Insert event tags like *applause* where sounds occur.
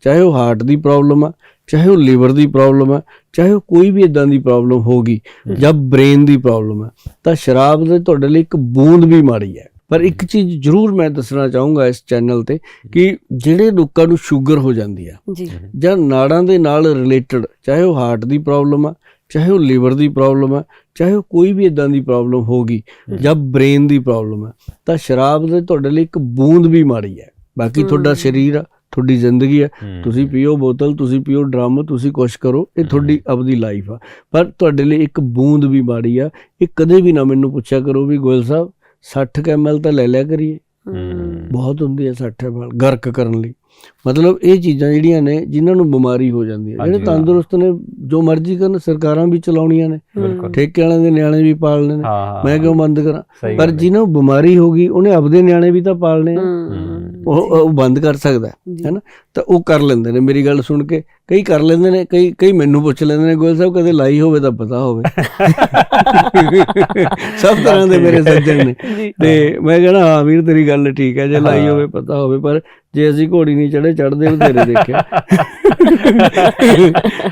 ਚਾਹੇ ਉਹ ਹਾਰਟ ਦੀ ਪ੍ਰੋਬਲਮ ਆ ਚਾਹੇ ਉਹ ਲਿਵਰ ਦੀ ਪ੍ਰੋਬਲਮ ਆ ਚਾਹੇ ਉਹ ਕੋਈ ਵੀ ਇਦਾਂ ਦੀ ਪ੍ਰੋਬਲਮ ਹੋਗੀ ਜਾਂ ਬ੍ਰੇਨ ਦੀ ਪ੍ਰੋਬਲਮ ਆ ਤਾਂ ਸ਼ਰਾਬ ਦੇ ਤੁਹਾਡੇ ਲਈ ਇੱਕ ਬੂੰਦ ਵੀ ਮਾੜੀ ਹੈ। ਪਰ ਇੱਕ ਚੀਜ਼ ਜ਼ਰੂਰ ਮੈਂ ਦੱਸਣਾ ਚਾਹੂੰਗਾ ਇਸ ਚੈਨਲ ਤੇ ਕਿ ਜਿਹੜੇ ਲੋਕਾਂ ਨੂੰ ਸ਼ੂਗਰ ਹੋ ਜਾਂਦੀ ਆ ਜੀ। ਨਾੜਾਂ ਦੇ ਨਾਲ ਰਿਲੇਟਡ ਚਾਹੇ ਉਹ ਹਾਰਟ ਦੀ ਪ੍ਰੋਬਲਮ ਆ ਚਾਹੇ ਉਹ ਲਿਵਰ ਦੀ ਪ੍ਰੋਬਲਮ ਆ ਚਾਹੇ ਉਹ ਕੋਈ ਵੀ ਇਦਾਂ ਦੀ ਪ੍ਰੋਬਲਮ ਹੋਗੀ ਜਾਂ ਬ੍ਰੇਨ ਦੀ ਪ੍ਰੋਬਲਮ ਆ ਤਾਂ ਸ਼ਰਾਬ ਦੇ ਤੁਹਾਡੇ ਲਈ ਇੱਕ ਬੂੰਦ ਵੀ ਮਾੜੀ ਹੈ। ਬਾਕੀ ਤੁਹਾਡਾ ਸਰੀਰ ਆ ਤੁਹਾਡੀ ਜ਼ਿੰਦਗੀ ਆ ਤੁਸੀਂ ਪੀਓ ਬੋਤਲ ਤੁਸੀਂ ਪੀਓ ਡਰਮ ਤੁਸੀਂ ਕੁਛ ਕਰੋ ਇਹ ਤੁਹਾਡੀ ਆਪਦੀ ਲਾਈਫ ਆ। ਪਰ ਤੁਹਾਡੇ ਲਈ ਇੱਕ ਬੂੰਦ ਵੀ ਮਾੜੀ ਆ। ਇਹ ਕਦੇ ਵੀ ਨਾ ਮੈਨੂੰ ਪੁੱਛਿਆ ਕਰੋ ਵੀ ਗੋਇਲ ਸਾਹਿਬ 60 ml ਤਾਂ ਲੈ ਲਿਆ ਕਰੀਏ। ਬਹੁਤ ਹੁੰਦੀ ਹੈ 60 ml ਗਰਕ ਕਰਨ ਲਈ। ਮਤਲਬ ਇਹ ਚੀਜ਼ਾਂ ਜਿਹੜੀਆਂ ਨੇ ਜਿਨ੍ਹਾਂ ਨੂੰ ਬਿਮਾਰੀ ਹੋ ਜਾਂਦੀ ਹੈ। ਜਿਹੜੇ। ਤੰਦਰੁਸਤ ਨੇ ਜੋ ਮਰਜ਼ੀ ਕਰਨ ਸਰਕਾਰਾਂ ਵੀ ਚਲਾਉਣੀਆਂ ਨੇ। ਠੇਕੇ ਵਾਲਿਆਂ ਦੇ ਨਿਆਣੇ ਵੀ ਪਾਲਣੇ ਨੇ। ਹਾਂ ਮੈਂ ਕਿਉਂ ਬੰਦ ਕਰਾਂ? ਪਰ ਹੈ। ਜਿਹਨੂੰ ਬਿਮਾਰੀ ਹੋ ਗਈ ਉਹਨੇ ਆਪਦੇ ਨਿਆਣੇ ਵੀ ਤਾਂ ਪਾਲਣੇ ਆ। ਉਹ ਉਹ ਬੰਦ ਕਰ ਸਕਦਾ ਹੈ। ਹੈਨਾ ਤਾਂ ਉਹ ਕਰ ਲੈਂਦੇ ਨੇ। ਮੇਰੀ ਗੱਲ ਸੁਣ ਕੇ ਕਈ ਕਰ ਲੈਂਦੇ ਨੇ ਕਈ ਕਈ ਮੈਨੂੰ ਪੁੱਛ ਲੈਂਦੇ ਨੇ ਗੋਇਲ ਸਾਹਿਬ ਕਦੇ ਲਾਈ ਹੋਵੇ ਤਾਂ ਪਤਾ ਹੋਵੇ। *laughs* ਸਭ ਤਰ੍ਹਾਂ ਦੇ ਮੇਰੇ ਸੱਜਣ ਨੇ। ਤੇ ਮੈਂ ਕਹਿੰਦਾ ਹਾਂ ਵੀਰ ਤੇਰੀ ਗੱਲ ਠੀਕ ਹੈ। ਜੇ ਲਾਈ ਹੋਵੇ ਪਤਾ ਹੋਵੇ। ਪਰ ਜੇ ਅਸੀਂ ਘੋੜੀ ਨਹੀਂ ਚੜੇ ਚੜਦੇ ਬਥੇਰੇ ਦੇਖਿਆ। *laughs*